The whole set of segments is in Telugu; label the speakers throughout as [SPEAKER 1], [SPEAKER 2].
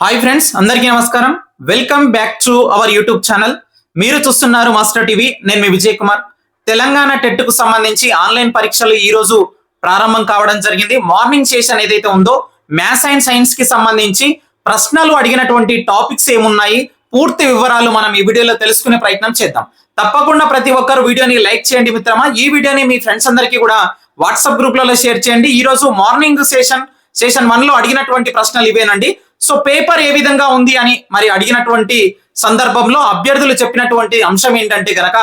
[SPEAKER 1] హాయ్ ఫ్రెండ్స్ అందరికీ నమస్కారం. Welcome back to our YouTube channel మీరు చూస్తున్నారు మాస్టర్ టీవీ నేను మీ విజయ్ కుమార్. తెలంగాణ టెట్కు సంబంధించి ఆన్లైన్ పరీక్షలు ఈ రోజు ప్రారంభం కావడం జరిగింది. మార్నింగ్ సెషన్ ఏదైతే ఉందో మ్యాథ్స్ అండ్ సైన్స్కి సంబంధించి ప్రశ్నలు అడిగినటువంటి టాపిక్స్ ఏమున్నాయి పూర్తి వివరాలు మనం ఈ వీడియోలో తెలుసుకునే ప్రయత్నం చేద్దాం. తప్పకుండా ప్రతి ఒక్కరు వీడియోని లైక్ చేయండి మిత్రమా. ఈ వీడియోని మీ ఫ్రెండ్స్ అందరికీ కూడా వాట్సాప్ గ్రూప్లలో షేర్ చేయండి. ఈ రోజు మార్నింగ్ సెషన్ సెషన్ వన్లో అడిగినటువంటి ప్రశ్నలు ఇవేనండి. సో పేపర్ ఏ విధంగా ఉంది అని మరి అడిగినటువంటి సందర్భంలో అభ్యర్థులు చెప్పినటువంటి అంశం ఏంటంటే గనక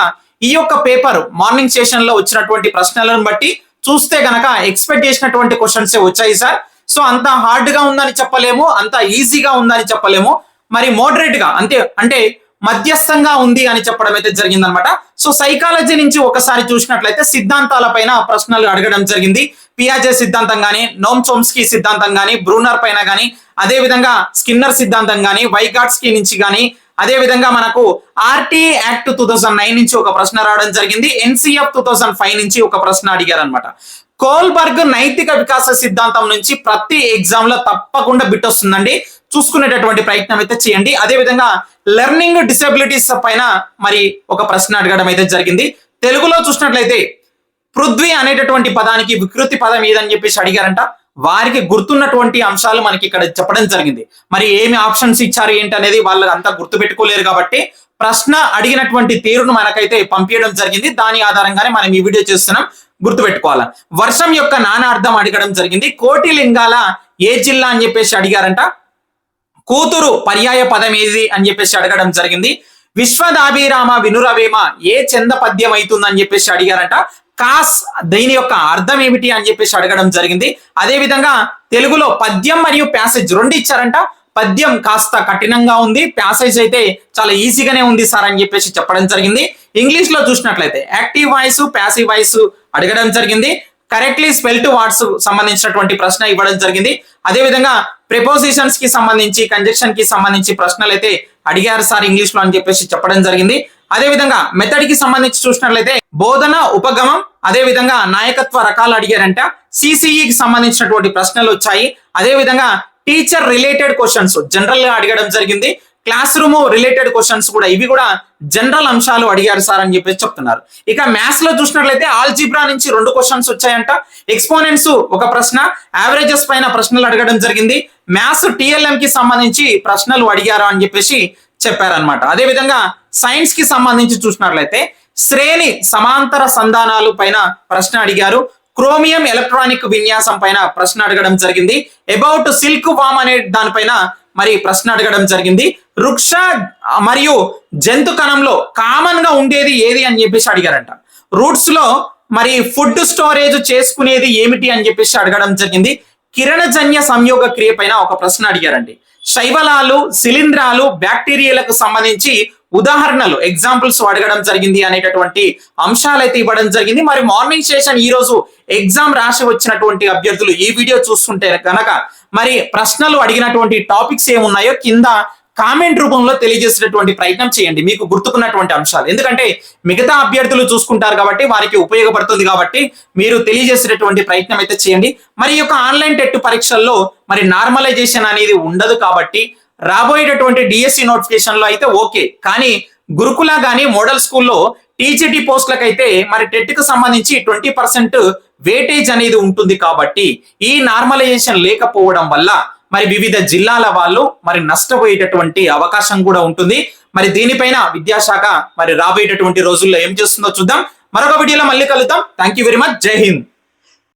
[SPEAKER 1] ఈ యొక్క పేపర్ మార్నింగ్ సెషన్లో వచ్చినటువంటి ప్రశ్నలను బట్టి చూస్తే గనక ఎక్స్పెక్ట్ చేసినటువంటి క్వశ్చన్స్ వచ్చాయి సార్. సో అంత హార్డ్గా ఉందని చెప్పలేము అంత ఈజీగా ఉందని చెప్పలేము. మరి మోడరేట్గా అంతే అంటే మధ్యస్థంగా ఉంది అని చెప్పడం అయితే జరిగిందనమాట. సో సైకాలజీ నుంచి ఒకసారి చూసినట్లయితే సిద్ధాంతాల పైన ప్రశ్నలు అడగడం జరిగింది. పియాజే సిద్ధాంతం కానీ నోమ్ చోమ్స్కీ సిద్ధాంతం కానీ బ్రూనర్ పైన కానీ అదే విధంగా స్కిన్నర్ సిద్ధాంతం కానీ వైగాట్స్కీ నుంచి కానీ అదే విధంగా మనకు RTI act two thousand nine నుంచి ఒక ప్రశ్న రావడం జరిగింది. ఎన్సీఎఫ్ టూ థౌసండ్ ఫైవ్ నుంచి ఒక ప్రశ్న అడిగారు అనమాట కోల్బర్గ్ నైతిక వికాస సిద్ధాంతం నుంచి ప్రతి ఎగ్జామ్లో తప్పకుండా బిట్ వస్తుందండి. చూసుకునేటటువంటి ప్రయత్నం అయితే చేయండి. అదే విధంగా లెర్నింగ్ డిసబిలిటీస్ పైన మరి ఒక ప్రశ్న అడగడం అయితే జరిగింది. తెలుగులో చూసినట్లయితే పృథ్వీ అనేటటువంటి పదానికి వికృతి పదం ఏదని చెప్పేసి అడిగారంట. వారికి గుర్తున్నటువంటి అంశాలు మనకి ఇక్కడ చెప్పడం జరిగింది. మరి ఏమి ఆప్షన్స్ ఇచ్చారు ఏంటి అనేది వాళ్ళు అంతా గుర్తు పెట్టుకోలేరు కాబట్టి ప్రశ్న అడిగినటువంటి తీరును మనకైతే పంపించడం జరిగింది. దాని ఆధారంగానే మనం ఈ వీడియో చేస్తున్నాం. గుర్తుపెట్టుకోవాలి? వర్షం యొక్క నానార్థం అడగడం జరిగింది. కోటి లింగాల ఏ జిల్లా అని చెప్పేసి అడిగారంట. కూతురు పర్యాయ పదం ఏది అని చెప్పేసి అడగడం జరిగింది. విశ్వదాభిరామ వినురవేమ ఏ చంద పద్యం అవుతుందని చెప్పేసి అడిగారంట. కాస్ దీని యొక్క అర్థం ఏమిటి అని చెప్పేసి అడగడం జరిగింది. అదే విధంగా తెలుగులో పద్యం మరియు ప్యాసేజ్ రెండు ఇచ్చారంట. పద్యం కాస్త కఠినంగా ఉంది. ప్యాసేజ్ అయితే చాలా ఈజీగానే ఉంది సార్ అని చెప్పేసి చెప్పడం జరిగింది. ఇంగ్లీష్లో చూసినట్లయితే యాక్టివ్ వాయిస్ ప్యాసివ్ వాయిస్ అడగడం జరిగింది. కరెక్ట్లీ స్పెల్ టు వర్డ్స్ సంబంధించినటువంటి ప్రశ్న ఇవ్వడం జరిగింది. అదే విధంగా ప్రిపోజిషన్స్కి సంబంధించి కంజక్షన్కి సంబంధించి ప్రశ్నలు అయితే అడిగారు సార్ ఇంగ్లీష్లో అని చెప్పేసి చెప్పడం జరిగింది. అదే విధంగా మెథడ్కి సంబంధించి చూసినట్లయితే బోధన ఉపగమం అదే విధంగా నాయకత్వ రకాలు అడిగారంట. సిసిఈకి సంబంధించినటువంటి ప్రశ్నలు వచ్చాయి. అదే విధంగా టీచర్ రిలేటెడ్ క్వశ్చన్స్ జనరల్గా అడగడం జరిగింది. క్లాస్ రూమ్ రిలేటెడ్ క్వశ్చన్స్ కూడా ఇవి కూడా జనరల్ అంశాలు అడిగారు సార్ అని చెప్పేసి చెప్తున్నారు. ఇక మ్యాథ్స్లో చూసినట్లయితే ఆల్జిబ్రా నుంచి రెండు క్వశ్చన్స్ వచ్చాయంట. ఎక్స్పోనెంట్స్ ఒక ప్రశ్న యావరేజెస్ పైన ప్రశ్నలు అడగడం జరిగింది. మ్యాథ్స్ టిఎల్ఎం కి సంబంధించి ప్రశ్నలు అడిగారు అని చెప్పేసి చెప్పారనమాట అదే విధంగా సైన్స్కి సంబంధించి చూసినట్లయితే శ్రేణి సమాంతర సంధానాలు పైన ప్రశ్న అడిగారు. క్రోమియం ఎలక్ట్రానిక్ విన్యాసం పైన ప్రశ్న అడగడం జరిగింది. అబౌట్ సిల్క్ వామ్ అనే దానిపైన మరి ప్రశ్న అడగడం జరిగింది. వృక్ష మరియు జంతు కణంలో కామన్గా ఉండేది ఏది అని చెప్పేసి అడిగారంట. రూట్స్లో మరి ఫుడ్ స్టోరేజ్ చేసుకునేది ఏమిటి అని చెప్పేసి అడగడం జరిగింది. కిరణజన్య సంయోగ క్రియ పైన ఒక ప్రశ్న అడిగారండి. శైవలాలు శిలీంధ్రాలు బ్యాక్టీరియాలకు సంబంధించి ఉదాహరణలు ఎగ్జాంపుల్స్ అడగడం జరిగింది అనేటటువంటి అంశాలైతే ఇవ్వడం జరిగింది. మరి మార్నింగ్ సెషన్ ఈ రోజు ఎగ్జామ్ రాసి వచ్చినటువంటి అభ్యర్థులు ఈ వీడియో చూస్తుంటే కనుక మరి ప్రశ్నలు అడిగినటువంటి టాపిక్స్ ఏమున్నాయో కింద కామెంట్ రూపంలో తెలియజేసేటటువంటి ప్రయత్నం చేయండి. మీకు గుర్తుకున్నటువంటి అంశాలు. ఎందుకంటే మిగతా అభ్యర్థులు చూసుకుంటారు కాబట్టి వారికి ఉపయోగపడుతుంది కాబట్టి మీరు తెలియజేసేటటువంటి ప్రయత్నం అయితే చేయండి. మరి యొక్క ఆన్లైన్ టెట్ పరీక్షల్లో మరి నార్మలైజేషన్ అనేది ఉండదు కాబట్టి రాబోయేటటువంటి డిఎస్సి నోటిఫికేషన్లో అయితే ఓకే. కానీ గురుకుల కానీ మోడల్ స్కూల్లో టీజీటీ పోస్టులకైతే మరి టెట్కు సంబంధించి ట్వంటీ పర్సెంట్ వేటేజ్ అనేది ఉంటుంది కాబట్టి ఈ నార్మలైజేషన్ లేకపోవడం వల్ల మరి వివిధ జిల్లాల వాళ్ళు మరి నష్టపోయేటటువంటి అవకాశం కూడా ఉంటుంది. మరి దీనిపైన విద్యాశాఖ మరి రాబోయేటటువంటి రోజుల్లో ఏం చేస్తుందో చూద్దాం. మరొక వీడియోలో మళ్ళీ కలుద్దాం. థ్యాంక్ యూ వెరీ మచ్ జై హింద్